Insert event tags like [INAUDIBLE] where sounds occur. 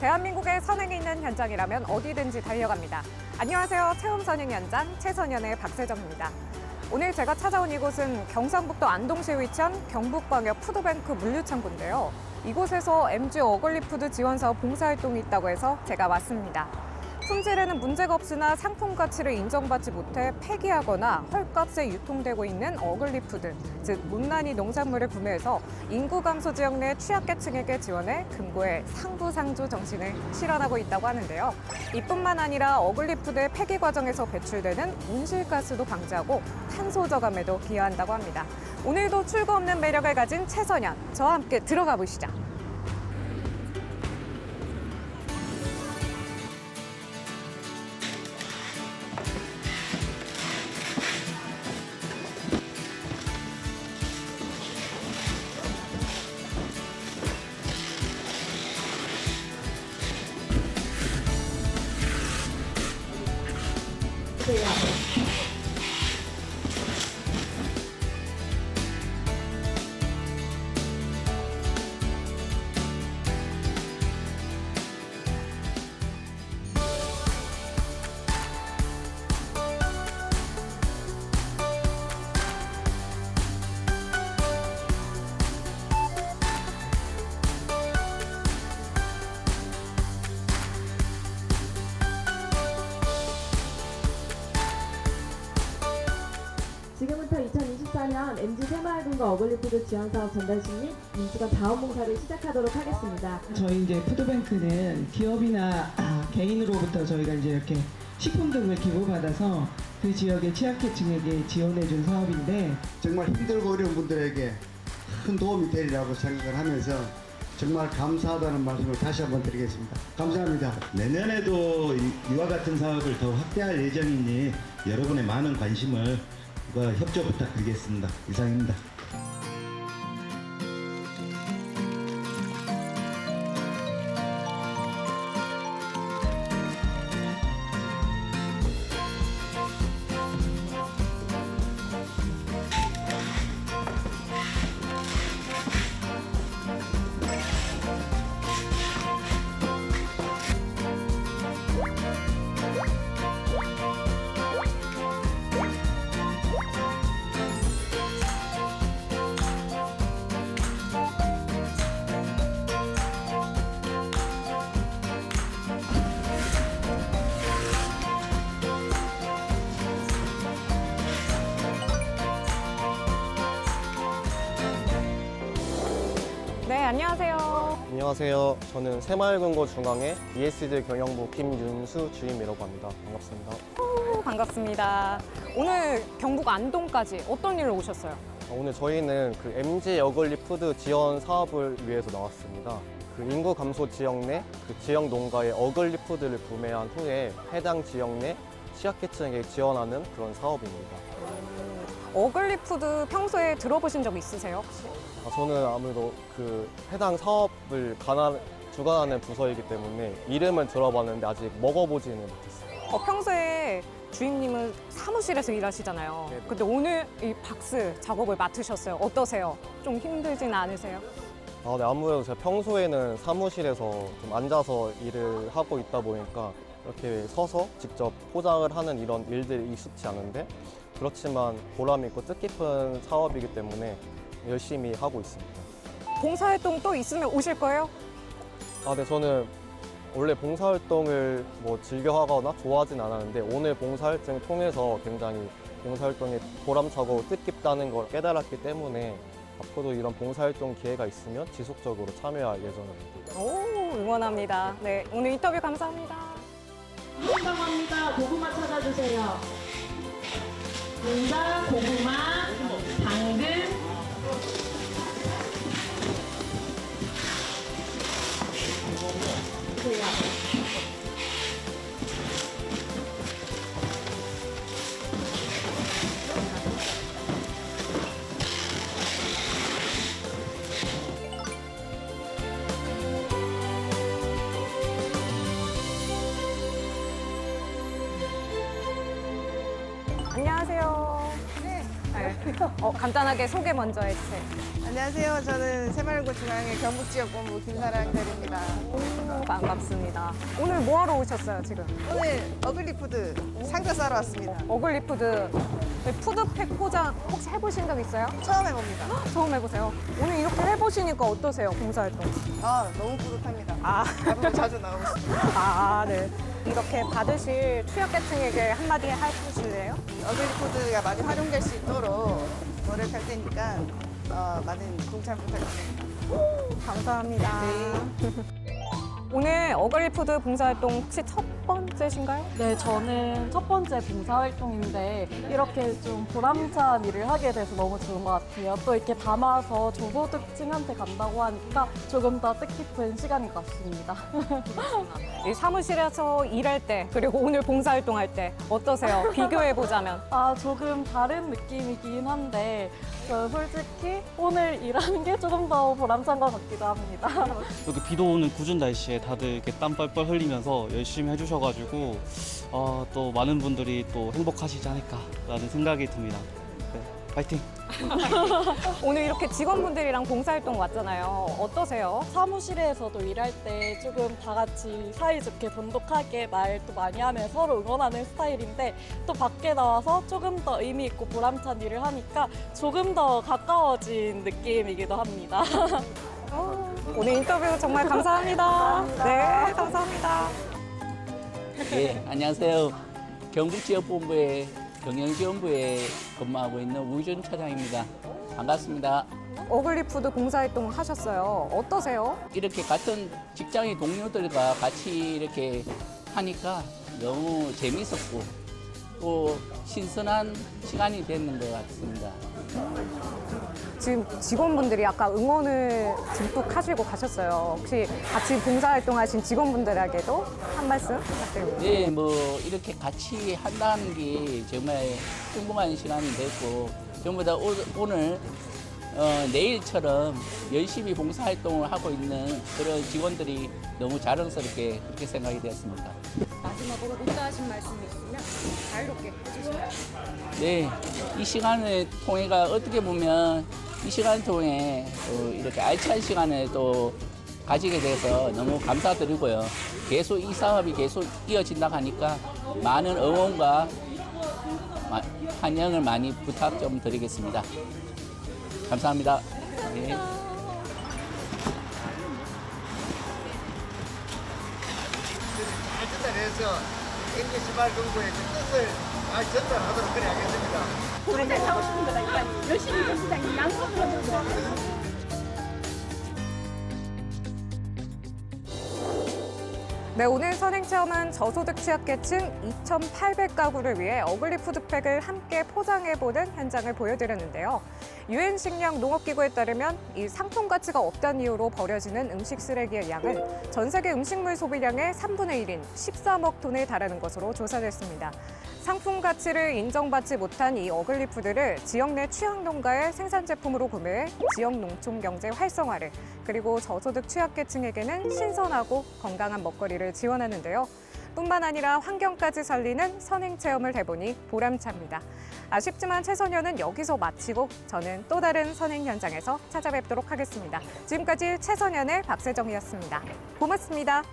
대한민국의 선행이 있는 현장이라면 어디든지 달려갑니다. 안녕하세요. 체험 선행 현장 최선연의 박세정입니다. 오늘 제가 찾아온 이곳은 경상북도 안동시에 위치한 경북광역 푸드뱅크 물류창고인데요. 이곳에서 MG 어글리푸드 지원 사업 봉사활동이 있다고 해서 제가 왔습니다. 품질에는 문제가 없으나 상품 가치를 인정받지 못해 폐기하거나 헐값에 유통되고 있는 어글리푸드, 즉 못난이 농산물을 구매해서 인구 감소 지역 내 취약계층에게 지원해 금고의 상부상조 정신을 실현하고 있다고 하는데요. 이뿐만 아니라 어글리푸드의 폐기 과정에서 배출되는 온실가스도 방지하고 탄소 저감에도 기여한다고 합니다. 오늘도 출구 없는 매력을 가진 최선현, 저와 함께 들어가 보시죠. 2024년 MG 새마을금과 어글리푸드 지원사업 전달식 및 민수관 자원봉사를 시작하도록 하겠습니다. 저희 이제 푸드뱅크는 기업이나 아, 개인으로부터 저희가 이제 이렇게 식품 등을 기부받아서 그 지역의 취약계층에게 지원해준 사업인데 정말 힘들고 어려운 분들에게 큰 도움이 되리라고 생각을 하면서 정말 감사하다는 말씀을 다시 한번 드리겠습니다. 감사합니다. 내년에도 이- 이와 같은 사업을 더 확대할 예정이니 여러분의 많은 관심을 과 협조 부탁드리겠습니다. 이상입니다. 안녕하세요. 안녕하세요. 저는 새마을금고 중앙의 ESD 경영부 김윤수 주임이라고 합니다. 반갑습니다. 오, 반갑습니다. 오늘 경북 안동까지 어떤 일로 오셨어요? 오늘 저희는 그 MG 여글리 푸드 지원 사업을 위해서 나왔습니다. 그 인구 감소 지역 내 그 지역 농가의 어글리 푸드를 구매한 후에 해당 지역 내 취약계층에게 지원하는 그런 사업입니다. 어글리 푸드 평소에 들어보신 적 있으세요 혹시? 아, 저는 아무래도 그 해당 사업을 관한, 주관하는 부서이기 때문에 이름은 들어봤는데 아직 먹어보지는 못했어요. 어, 평소에 주임님은 사무실에서 일하시잖아요. 네네. 근데 오늘 이 박스 작업을 맡으셨어요. 어떠세요? 좀 힘들진 않으세요? 아, 네, 아무래도 제가 평소에는 사무실에서 좀 앉아서 일을 하고 있다 보니까 이렇게 서서 직접 포장을 하는 이런 일들이 익숙치 않은데 그렇지만 보람 있고 뜻깊은 사업이기 때문에 열심히 하고 있습니다. 봉사활동 또 있으면 오실 거예요? 아, 네, 저는 원래 봉사활동을 뭐 즐겨 하거나 좋아하진 않았는데 오늘 봉사활동을 통해서 굉장히 봉사활동이 보람차고 뜻깊다는 걸 깨달았기 때문에 앞으로 이런 봉사활동 기회가 있으면 지속적으로 참여할 예정입니다. 오, 응원합니다. 네, 오늘 인터뷰 감사합니다. 한방합니다. 고구마 찾아주세요. 문자, 고구마, 네. 어, 간단하게 소개 먼저 해주세요. 안녕하세요. 저는 새마을고 중앙의 경북지역 본부 김사랑 대리입니다. 오, 반갑습니다. 오늘 뭐 하러 오셨어요, 지금? 오늘 어글리푸드 상자 싸러 왔습니다. 어글리푸드 네, 푸드팩 포장 혹시 해보신 적 있어요? 처음 해봅니다. 처음 해보세요. 오늘 이렇게 해보시니까 어떠세요, 봉사활동? 아, 너무 뿌듯합니다. 아, 앞으로 자주 나오고 싶습니다. 아, 네. 이렇게 받으실 취약계층에게 한마디 해주실래요? 어글리푸드가 많이 활용될 수 있도록 노력할 테니까 어, 많은 동참 부탁드립니다. 감사합니다. 네. 오늘 어글리푸드 봉사활동 혹시 첫 번째신가요? 네, 저는 첫 번째 봉사활동인데 이렇게 좀 보람찬 일을 하게 돼서 너무 좋은 것 같아요. 또 이렇게 담아서 저소득층한테 간다고 하니까 조금 더 뜻깊은 시간인 것 같습니다. [LAUGHS] 이 사무실에서 일할 때 그리고 오늘 봉사활동 할 때 어떠세요? 비교해 보자면 [LAUGHS] 아, 조금 다른 느낌이긴 한데 저 솔직히 오늘 일하는 게 조금 더 보람찬 것 같기도 합니다. 이렇게 비도 오는 굽은 날씨에 다들 이렇게 땀 뻘뻘 흘리면서 열심히 해주셔 가지고 어, 또 많은 분들이 또 행복하시지 않을까라는 생각이 듭니다. 네, 파이팅! [LAUGHS] 오늘 이렇게 직원분들이랑 봉사활동 왔잖아요. 어떠세요? 사무실에서도 일할 때 조금 다 같이 사이좋게 돈독하게 말도 많이 하며 서로 응원하는 스타일인데 또 밖에 나와서 조금 더 의미 있고 보람찬 일을 하니까 조금 더 가까워진 느낌이기도 합니다. [LAUGHS] 오늘 인터뷰 정말 감사합니다. 네, 감사합니다. 예, 안녕하세요. 경북지역본부의 경영지원부에 근무하고 있는 우준 차장입니다. 반갑습니다. 어글리푸드 봉사활동 하셨어요. 어떠세요? 이렇게 같은 직장의 동료들과 같이 이렇게 하니까 너무 재밌었고 또 신선한 시간이 됐는 것 같습니다. 지금 직원분들이 아까 응원을 듬뿍 하시고 가셨어요. 혹시 같이 봉사활동하신 직원분들에게도 한 말씀 부탁드립니다. 네, 뭐 이렇게 같이 한다는 게 정말 궁금한 시간이 됐고 전부 다 오, 오늘 어, 내일처럼 열심히 봉사활동을 하고 있는 그런 직원들이 너무 자랑스럽게 그렇게 생각이 되었습니다. 마지막으로 문자 하신 말씀 있으면 자유롭게 해주시면 네, 이 시간을 통해가 어떻게 보면 이 시간을 통해 또 이렇게 알찬 시간을 또 가지게 돼서 너무 감사드리고요. 계속 이 사업이 계속 이어진다고 하니까 많은 응원과 마- 환영을 많이 부탁 좀 드리겠습니다. 감사합니다. 네. 발전단에서 MBC 말 공부의 그 뜻을 잘 전달하도록 그래 하겠습니다. 네, 오늘 선행체험은 저소득 취약계층 2,800가구를 위해 어글리 푸드팩을 함께 포장해보는 현장을 보여드렸는데요. 유엔 식량 농업기구에 따르면 이 상품 가치가 없다는 이유로 버려지는 음식 쓰레기의 양은 전 세계 음식물 소비량의 3분의 1인 13억 톤에 달하는 것으로 조사됐습니다. 상품 가치를 인정받지 못한 이 어글리 푸드를 지역 내 취약 농가의 생산 제품으로 구매해 지역 농촌 경제 활성화를 그리고 저소득 취약계층에게는 신선하고 건강한 먹거리를 지원하는데요. 뿐만 아니라 환경까지 살리는 선행 체험을 해보니 보람찹니다. 아쉽지만 최선현은 여기서 마치고 저는 또 다른 선행 현장에서 찾아뵙도록 하겠습니다. 지금까지 최선현의 박세정이었습니다. 고맙습니다.